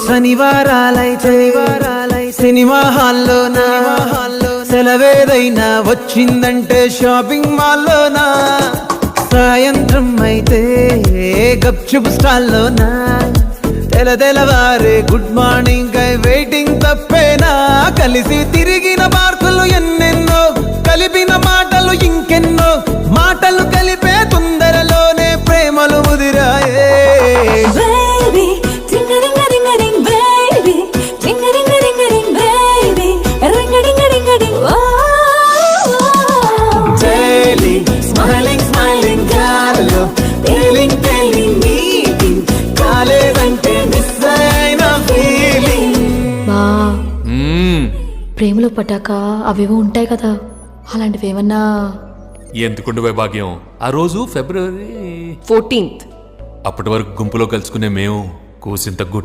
శనివారాలై శనివారాలై cinema హాల్లో నా హాల్లో సెలవేదైనా వచ్చిందంటే షాపింగ్ మాల్లోనా? సాయంత్రం అయితే గప్చుప్ స్టాల్లోనా? తెల తెలవారే గుడ్ మార్నింగ్ వెయిటింగ్ తప్పేనా? కలిసి తిరిగిన మార్కులు ఎన్నెన్నో ప్రేమలో పడ్డాక అవేవో ఉంటాయి కదా. అలాంటివి ఏమన్నా ఎందుకుండు వైభాగ్యం? ఆ రోజు ఫిబ్రవరి ఫోర్టీన్త్. అప్పటి వరకు గుంపులో కలుసుకునే మేము కూసింత